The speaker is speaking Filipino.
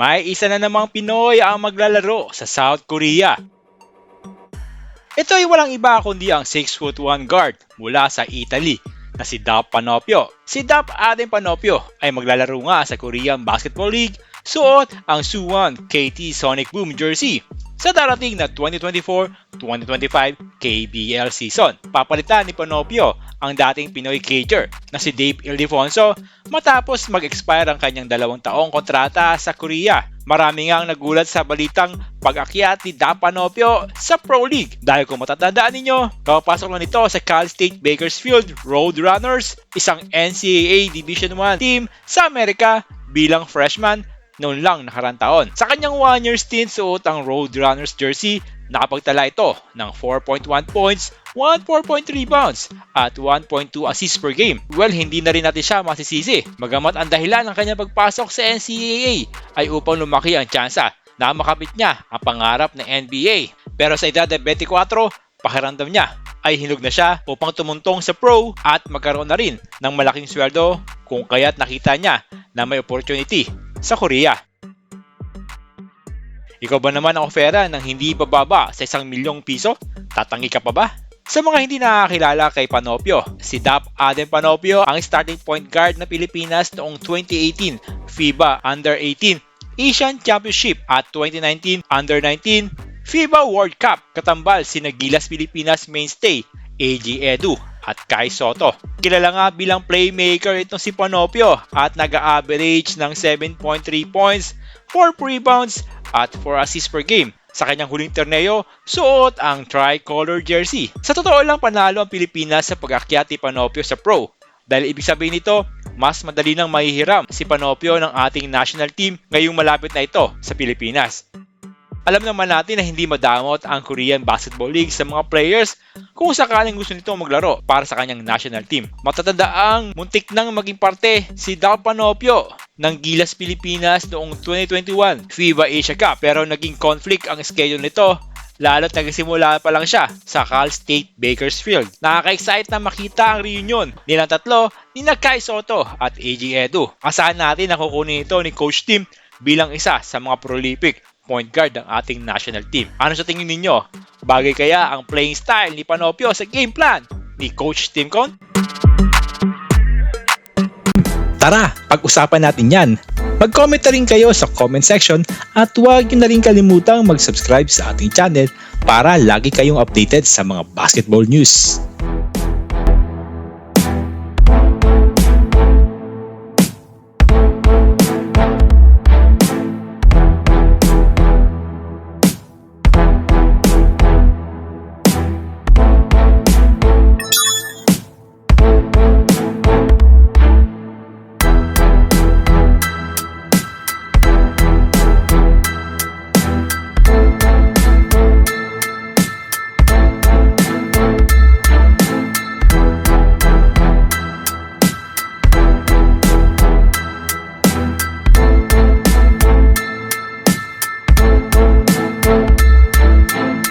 may isa na namang Pinoy ang maglalaro sa South Korea. Ito ay walang iba kundi ang 6'1 guard mula sa Italy na si Dap Panopio. Si Dap Aden Panopio ay maglalaro nga sa Korean Basketball League suot ang Suwon KT Sonic Boom jersey sa darating na 2024-2025 KBL season. Papalitan ni Panopio ang dating Pinoy cager na si Dave Ildefonso matapos mag-expire ang kanyang dalawang taong kontrata sa Korea. Marami nga ang nagulat sa balitang pag-akyat ni Da Panopio sa Pro League. Dahil kung matatandaan ninyo, kapapasok lang nito sa Cal State Bakersfield Roadrunners, isang NCAA Division 1 team sa Amerika bilang freshman noon lang nakarang taon. Sa kanyang one-year stint suot ang Roadrunners jersey, nakapagtala ito ng 4.1 points, 1.4.3 rebounds, at 1.2 assists per game. Well, hindi na rin natin siya masisisi. Magamat ang dahilan ng kanyang pagpasok sa NCAA ay upang lumaki ang tsansa na makapit niya ang pangarap ng NBA. Pero sa edad ng 24, pakiramdam niya ay hinug na siya upang tumuntong sa pro at magkaroon na rin ng malaking sweldo kung kaya't nakita niya na may opportunity sa Korea. Ikaw ba naman ang ofera ng hindi pababa sa isang milyong piso? Tatangi ka pa ba? Sa mga hindi nakakilala kay Panopio, si Dap Aden Panopio ang starting point guard ng Pilipinas noong 2018 FIBA Under-18 Asian Championship at 2019 Under-19 FIBA World Cup katambal si Nagilas Pilipinas mainstay AG Edu at Kai Soto. Kilala nga bilang playmaker itong si Panopio at nag-average ng 7.3 points, 4 rebounds at 4 assists per game. Sa kanyang huling torneo, suot ang tricolor jersey. Sa totoo lang panalo ang Pilipinas sa pag-akyat ni Panopio sa pro. Dahil ibig sabihin nito, mas madali nang mahihiram si Panopio ng ating national team ngayong malapit na ito sa Pilipinas. Alam naman natin na hindi madamot ang Korean Basketball League sa mga players kung sakaling gusto nito maglaro para sa kanyang national team. Matatandaang muntik nang maging parte si Dal Panopio ng Gilas Pilipinas noong 2021 FIBA Asia Cup pero naging conflict ang schedule nito lalo't nagsimula pa lang siya sa Cal State Bakersfield. Nakaka-excite na makita ang reunion nilang tatlo ni Kai Soto at AG Edu. Asahan natin na kukunin ito ni Coach Tim bilang isa sa mga prolific point guard ng ating national team. Ano sa tingin ninyo? Bagay kaya ang playing style ni Panopio sa game plan ni Coach Tim Con? Tara, pag-usapan natin yan. Mag-comment na rin kayo sa comment section at huwag nyo na rin kalimutang mag-subscribe sa ating channel para lagi kayong updated sa mga basketball news.